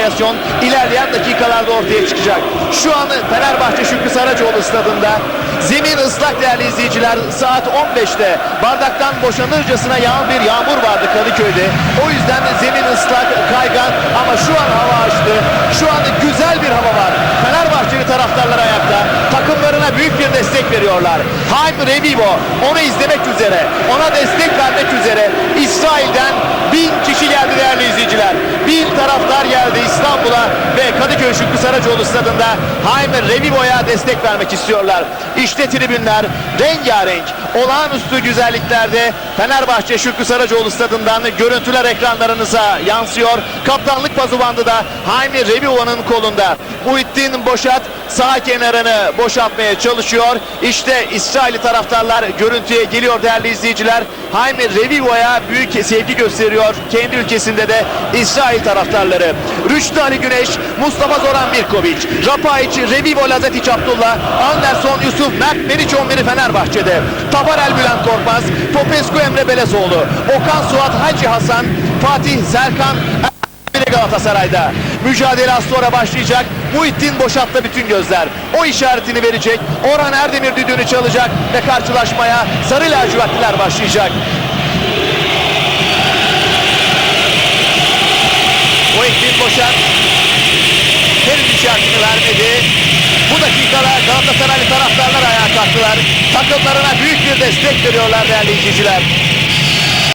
varyasyon ilerleyen dakikalarda ortaya çıkacak. Şu an Fenerbahçe Şükrü Saracoğlu stadında zemin ıslak değerli izleyiciler saat 15'te bardaktan boşanırcasına yağan bir yağmur vardı Kadıköy'de. O yüzden zemin ıslak kaygan ama şu an hava açtı. Şu an güzel bir hava var. Fenerbahçeli taraftarlar ayakta. Takımlarına büyük bir destek veriyorlar. Haim Revivo onu izlemek üzere, ona destek vermek Lula. Ve Kadıköy Şükrü Saracoğlu stadında Haim Revivo'ya destek vermek istiyorlar. İşte tribünler rengarenk, olağanüstü güzelliklerde Fenerbahçe Şükrü Saracoğlu stadından görüntüler ekranlarınıza yansıyor. Kaptanlık pazubandı da Haim Revivo'nun kolunda. Muhittin Boşat sağ kenarını boşaltmaya çalışıyor. İşte İsrailli taraftarlar görüntüye geliyor değerli izleyiciler. Jaime Revivo'ya büyük sevgi gösteriyor. Kendi ülkesinde de İsrail taraftarları. Rüştü Ali Güneş, Mustafa Zoran Mirkovic, Rapaiç, Revivo Lazetic Abdullah, Anderson Yusuf, Mert Meriç 11'i Fenerbahçe'de. Tafarel Bülent Korkmaz, Popescu Emre Belezoğlu, Okan Suat Hacı Hasan, Fatih Serkan biri Galatasaray'da. Mücadele az sonra başlayacak. Muhittin boşalttı bütün gözler. O işaretini verecek. Orhan Erdemir düdüğünü çalacak ve karşılaşmaya Sarı Lacivertliler başlayacak. Muhittin boşalt. Dakikada Galatasaraylı taraftarlar ayağa kalktılar. Takımlarına büyük bir destek veriyorlar değerli izleyiciler.